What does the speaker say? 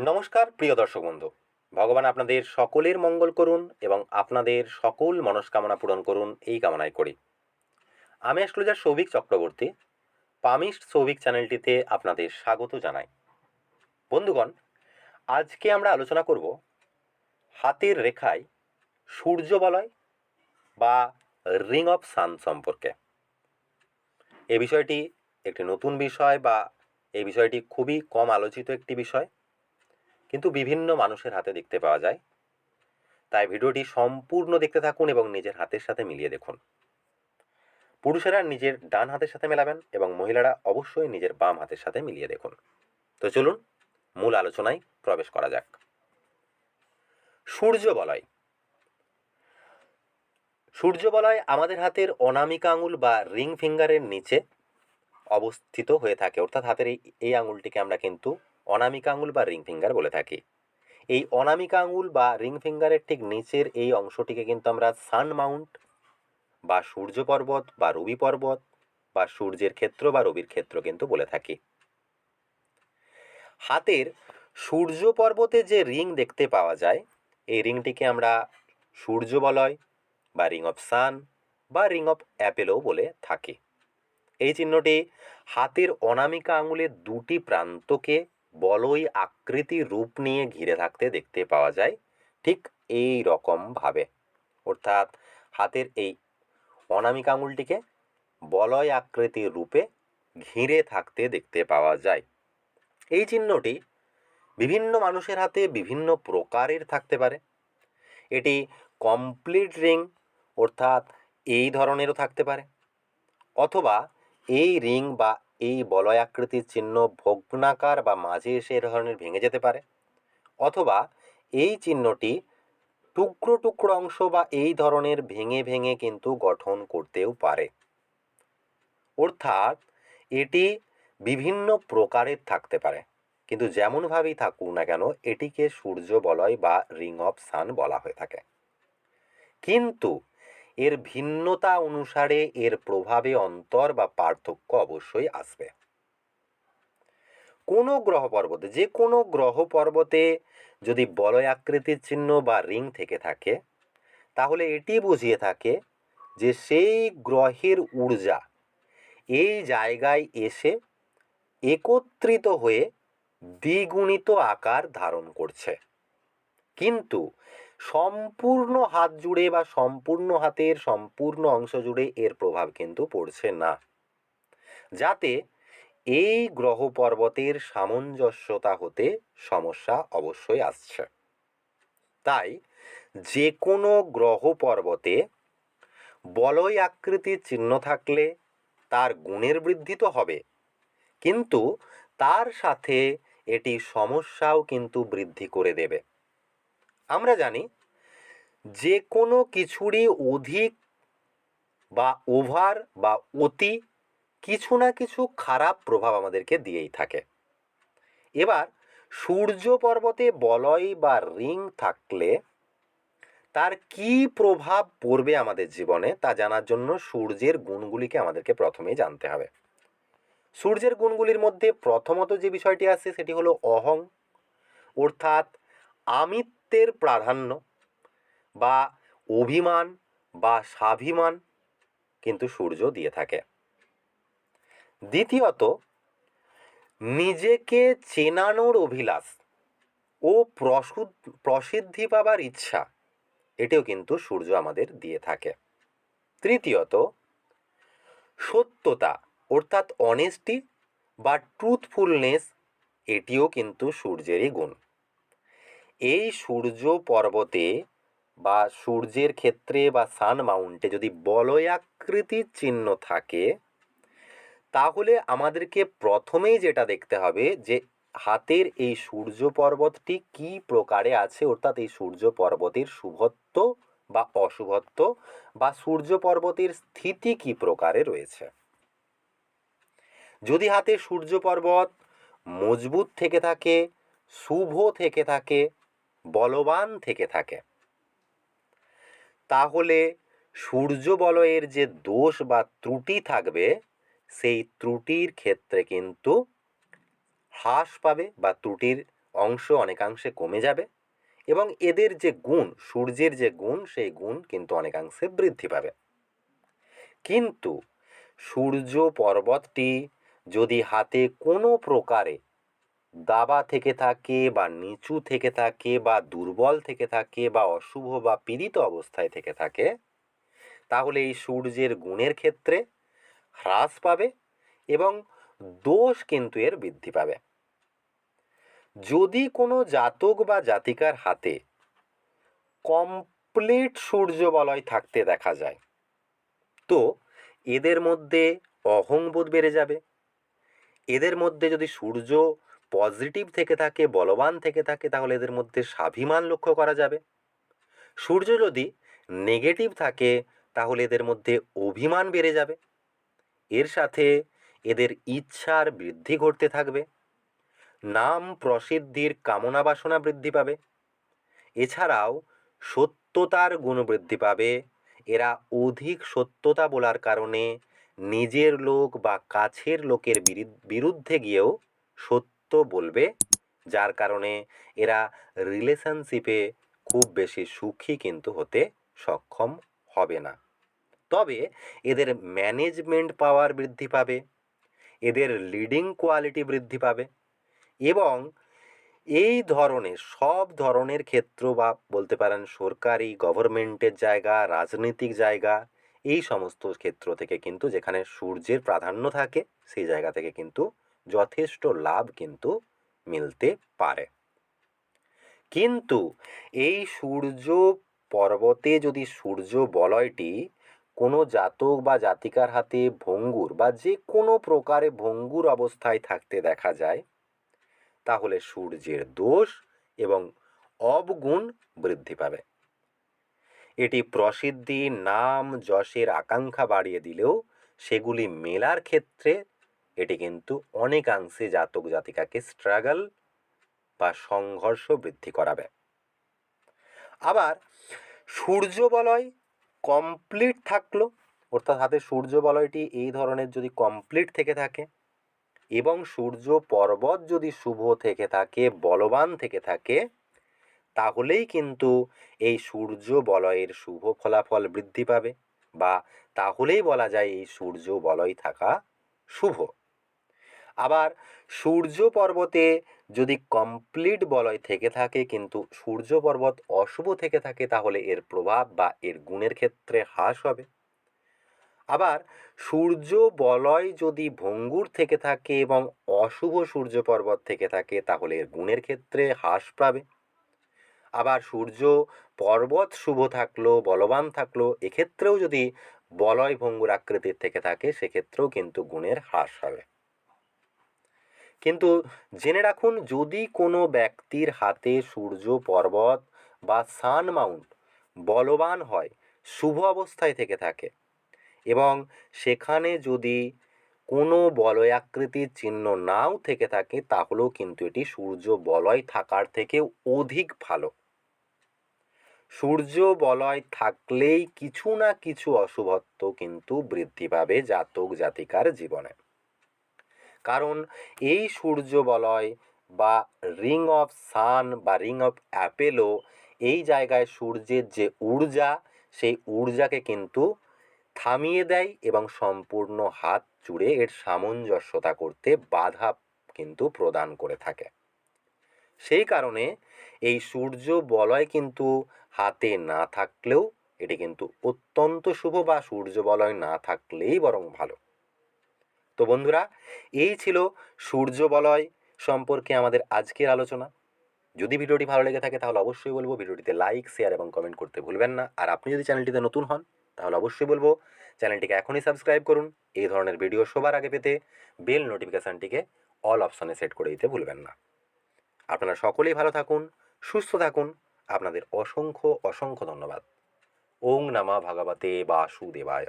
নমস্কার, প্রিয় দর্শক বন্ধু। ভগবান আপনাদের সকলের মঙ্গল করুন এবং আপনাদের সকল মনস্কামনা পূরণ করুন এই কামনাই করি। আমি অ্যাস্ট্রোলজার সৌভিক চক্রবর্তী, পামিস্ট সৌভিক চ্যানেলটিতে আপনাদের স্বাগত জানাই। বন্ধুগণ, আজকে আমরা আলোচনা করব হাতের রেখায় সূর্য বলয় বা রিং অফ সান সম্পর্কে। এ বিষয়টি একটি নতুন বিষয় বা এই বিষয়টি খুবই কম আলোচিত একটি বিষয়। কিন্তু বিভিন্ন মানুষের হাতে দেখতে পাওয়া যায়। তাই ভিডিওটি সম্পূর্ণ দেখতে থাকুন এবং নিজের হাতের সাথে মিলিয়ে দেখুন। পুরুষেরা নিজের ডান হাতের সাথে মেলাবেন এবং মহিলারা অবশ্যই নিজের বাম হাতের সাথে মিলিয়ে দেখুন। তো চলুন, মূল আলোচনায় প্রবেশ করা যাক। সূর্য বলয়। সূর্য বলয় আমাদের হাতের অনামিকা আঙুল বা রিং ফিঙ্গারের নিচে অবস্থিত হয়ে থাকে। অর্থাৎ হাতের এই আঙুলটিকে আমরা কিন্তু অনামিকা আঙুল বা রিং ফিঙ্গার বলে থাকি। এই অনামিকা আঙুল বা রিং ফিঙ্গারের ঠিক নিচের এই অংশটিকে কিন্তু আমরা সান মাউন্ট বা সূর্য পর্বত বা রবি পর্বত বা সূর্যের ক্ষেত্র বা রবির ক্ষেত্র কিন্তু বলে থাকি। হাতের সূর্য পর্বতে যে রিং দেখতে পাওয়া যায়, এই রিংটিকে আমরা সূর্য বলয় বা রিং অফ সান বা রিং অফ অ্যাপেলও বলে থাকি। এই চিহ্নটি হাতের অনামিকা আঙুলের দুটি প্রান্তকে বলয় আকৃতি রূপ নিয়ে ঘিরে থাকতে দেখতে পাওয়া যায়, ঠিক এই রকমভাবে অর্থাৎ হাতের এই অনামিক আঙুলটিকে বলয় আকৃতির রূপে ঘিরে থাকতে দেখতে পাওয়া যায়। এই চিহ্নটি বিভিন্ন মানুষের হাতে বিভিন্ন প্রকারের থাকতে পারে। এটি কমপ্লিট রিং অর্থাৎ এই ধরনেরও থাকতে পারে। অথবা এই রিং বা এই বলয় আকৃতির চিহ্ন ভগ্নাকার বা মাঝে এসে এ ধরনের ভেঙে যেতে পারে। অথবা এই চিহ্নটি টুকরো টুকরো অংশ বা এই ধরনের ভেঙে ভেঙে কিন্তু গঠন করতেও পারে। অর্থাৎ এটি বিভিন্ন প্রকারের থাকতে পারে। কিন্তু যেমনভাবেই থাকুক না কেন, এটিকে সূর্য বলয় বা রিং অফ সান বলা হয়ে থাকে। কিন্তু এর ভিন্নতা অনুসারে এর প্রভাবে অন্তর বা পার্থক্য অবশ্যই আসবে। কোনো গ্রহ পর্বতে যে কোনো গ্রহ পর্বতে যদি বলয় আকৃতির চিহ্ন বা রিং থেকে থাকে, তাহলে এটি বুঝিয়ে থাকে যে সেই গ্রহের ঊর্জা এই জায়গায় এসে একত্রিত হয়ে দ্বিগুণিত আকার ধারণ করছে। কিন্তু সম্পূর্ণ হাত জুড়ে বা সম্পূর্ণ হাতের সম্পূর্ণ অংশ জুড়ে এর প্রভাব কিন্তু পড়ছে না। যাতে এই গ্রহ পর্বতের সামঞ্জস্যতা হতে সমস্যা অবশ্যই আসছে। তাই যে কোনো গ্রহ পর্বতে বলয় আকৃতির চিহ্ন থাকলে তার গুণের বৃদ্ধি তো হবে। কিন্তু তার সাথে এটি সমস্যাও কিন্তু বৃদ্ধি করে দেবে। আমরা জানি যে কোনো কিছুরই অধিক বা ওভার বা অতি কিছু না কিছু খারাপ প্রভাব আমাদেরকে দিয়েই থাকে। এবার সূর্য পর্বতে বলয় বা রিং থাকলে তার কি প্রভাব পড়বে আমাদের জীবনে তা জানার জন্য সূর্যের গুণগুলিকে আমাদেরকে প্রথমেই জানতে হবে। সূর্যের গুণগুলির মধ্যে প্রথমত যে বিষয়টি আছে সেটি হলো অহং, অর্থাৎ আমিত্বের প্রাধান্য বা অভিমান বা স্বাভিমান কিন্তু সূর্য দিয়ে থাকে। দ্বিতীয়ত, নিজেকে চেনানোর অভিলাষ ও প্রসুদ, প্রসিদ্ধি পাবার ইচ্ছা, এটিও কিন্তু সূর্য আমাদের দিয়ে থাকে। তৃতীয়ত, সত্যতা অর্থাৎ অনেস্টি বা ট্রুথফুলনেস এটিও কিন্তু সূর্যেরই গুণ। এই সূর্য পর্বতে বা সূর্যের ক্ষেত্রে বা সান মাউন্টে যদি বলয়াকৃতির চিহ্ন থাকে, তাহলে আমাদেরকে প্রথমেই যেটা দেখতে হবে যে হাতের এই সূর্য পর্বতটি কি প্রকারে আছে, অর্থাৎ এই সূর্য পর্বতের শুভত্ব বা অশুভত্ব বা সূর্য পর্বতের স্থিতি কি প্রকারে রয়েছে। যদি হাতে সূর্য পর্বত মজবুত থেকে থাকে, শুভ থেকে থাকে বলবান থেকে থাকে। তাহলে সূর্য বলয়ের যে দোষ বা ত্রুটি থাকবে, সেই ত্রুটির ক্ষেত্রে কিন্তু হ্রাস পাবে বা ত্রুটির অংশ অনেকাংশে কমে যাবে এবং এদের যে গুণ, সূর্যের যে গুণ, সেই গুণ কিন্তু অনেকাংশে বৃদ্ধি পাবে। কিন্তু সূর্য পর্বতটি যদি হাতে কোনো প্রকারে দাবা থেকে থাকে বা নিচু থেকে থাকে বা দুর্বল থেকে থাকে বা অশুভ বা পীড়িত অবস্থায় থেকে থাকে, তাহলে এই সূর্যের গুণের ক্ষেত্রে হ্রাস পাবে এবং দোষ কিন্তু এর বৃদ্ধি পাবে। যদি কোনো জাতক বা জাতিকার হাতে কমপ্লিট সূর্য বলয় থাকতে দেখা যায়, তো এদের মধ্যে অহংবোধ বেড়ে যাবে। এদের মধ্যে যদি সূর্য পজিটিভ থেকে থাকে, বলবান থেকে থাকে, তাহলে এদের মধ্যে স্বাভিমান লক্ষ্য করা যাবে। সূর্য যদি নেগেটিভ থাকে, তাহলে এদের মধ্যে অভিমান বেড়ে যাবে। এর সাথে এদের ইচ্ছার বৃদ্ধি ঘটতে থাকবে। নাম প্রসিদ্ধির কামনা বাসনা বৃদ্ধি পাবে। এছাড়াও সত্যতার গুণ বৃদ্ধি পাবে। এরা অধিক সত্যতা বলার কারণে নিজের লোক বা কাছের লোকের বিরুদ্ধে গিয়েও সত্য বলবে, যার কারণে এরা রিলেশনশিপে খুব বেশি সুখী কিন্তু হতে সক্ষম হবে না। তবে এদের ম্যানেজমেন্ট পাওয়ার বৃদ্ধি পাবে, এদের লিডিং কোয়ালিটি বৃদ্ধি পাবে এবং এই ধরনের, সব ধরনের ক্ষেত্র বা বলতে পারেন সরকারি গভর্নমেন্টের জায়গা, রাজনৈতিক জায়গা, এই সমস্ত ক্ষেত্র থেকে কিন্তু যেখানে সূর্যের প্রাধান্য থাকে, সেই জায়গা থেকে কিন্তু যথেষ্ট লাভ কিন্তু মিলতে পারে। কিন্তু এই সূর্য পর্বতে যদি সূর্য বলয়টি কোনো জাতক বা জাতিকার হাতে ভঙ্গুর বা যে কোনো প্রকারে ভঙ্গুর অবস্থায় থাকতে দেখা যায়, তাহলে সূর্যের দোষ এবং অবগুণ বৃদ্ধি পাবে। এটি প্রসিদ্ধি নাম যশের আকাঙ্ক্ষা বাড়িয়ে দিলেও সেগুলি মেলার ক্ষেত্রে এটি কিন্তু অনেকাংশে জাতক জাতিকাকে স্ট্রাগল বা সংঘর্ষ বৃদ্ধি করাবে। আবার সূর্য বলয় কমপ্লিট থাকল, অর্থাৎ হাতে সূর্য বলয়টি এই ধরনের যদি কমপ্লিট থেকে থাকে এবং সূর্য পর্বত যদি শুভ থেকে থাকে, বলবান থেকে থাকে, তাহলেই কিন্তু এই সূর্য বলয়ের শুভ ফলাফল বৃদ্ধি পাবে বা তাহলেই বলা যায় এই সূর্য বলয় থাকা শুভ। আবার সূর্য পর্বতে যদি কমপ্লিট বলয় থেকে থাকে কিন্তু সূর্য পর্বত অশুভ থেকে থাকে তাহলে এর প্রভাব বা এর গুণের ক্ষেত্রে হ্রাস হবে। আবার সূর্য বলয় যদি ভঙ্গুর থেকে থাকে এবং অশুভ সূর্য পর্বত থেকে থাকে তাহলে এর গুণের ক্ষেত্রে হ্রাস পাবে। আবার সূর্য পর্বত শুভ থাকল, বলবান থাকল, এক্ষেত্রেও যদি বলয় ভঙ্গুর আকৃতির থেকে থাকে সেক্ষেত্রেও কিন্তু গুণের হ্রাস হবে। কিন্তু জেনে রাখুন, যদি কোনো ব্যক্তির হাতে সূর্য পর্বত বা সান মাউন্ট বলবান হয়, শুভ অবস্থায় থেকে থাকে এবং সেখানে যদি কোনো বলয়াকৃতির চিহ্ন নাও থেকে থাকে, তাহলেও কিন্তু এটি সূর্য বলয় থাকার থেকে অধিক ভালো। সূর্য বলয় থাকলেই কিছু না কিছু অশুভত্ব কিন্তু বৃদ্ধি পাবে জাতক জাতিকার জীবনে। কারণ এই সূর্য বলয় বা রিং অফ সান বা রিং অফ অ্যাপেলো এই জায়গায় সূর্যের যে ঊর্জা, সেই ঊর্জাকে কিন্তু থামিয়ে দেয় এবং সম্পূর্ণ হাত জুড়ে এর সামঞ্জস্যতা করতে বাধা কিন্তু প্রদান করে থাকে। সেই কারণে এই সূর্য বলয় কিন্তু হাতে না থাকলেও এটি কিন্তু অত্যন্ত শুভ বা সূর্য বলয় না থাকলেই বরং ভালো। তো বন্ধুরা, এই ছিল সূর্য বলয় সম্পর্কে আমাদের আজকের আলোচনা। যদি ভিডিওটি ভালো লেগে থাকে তাহলে অবশ্যই বলব ভিডিওটিতে লাইক শেয়ার এবং কমেন্ট করতে ভুলবেন না। আর আপনি যদি চ্যানেলটিতে নতুন হন, তাহলে অবশ্যই বলব চ্যানেলটিকে এখনই সাবস্ক্রাইব করুন। এই ধরনের ভিডিও সবার আগে পেতে বেল নোটিফিকেশানটিকে অল অপশানে সেট করে দিতে ভুলবেন না। আপনারা সকলেই ভালো থাকুন, সুস্থ থাকুন। আপনাদের অসংখ্য অসংখ্য ধন্যবাদ। ওং নামা ভগবতে বাসুদেবায়।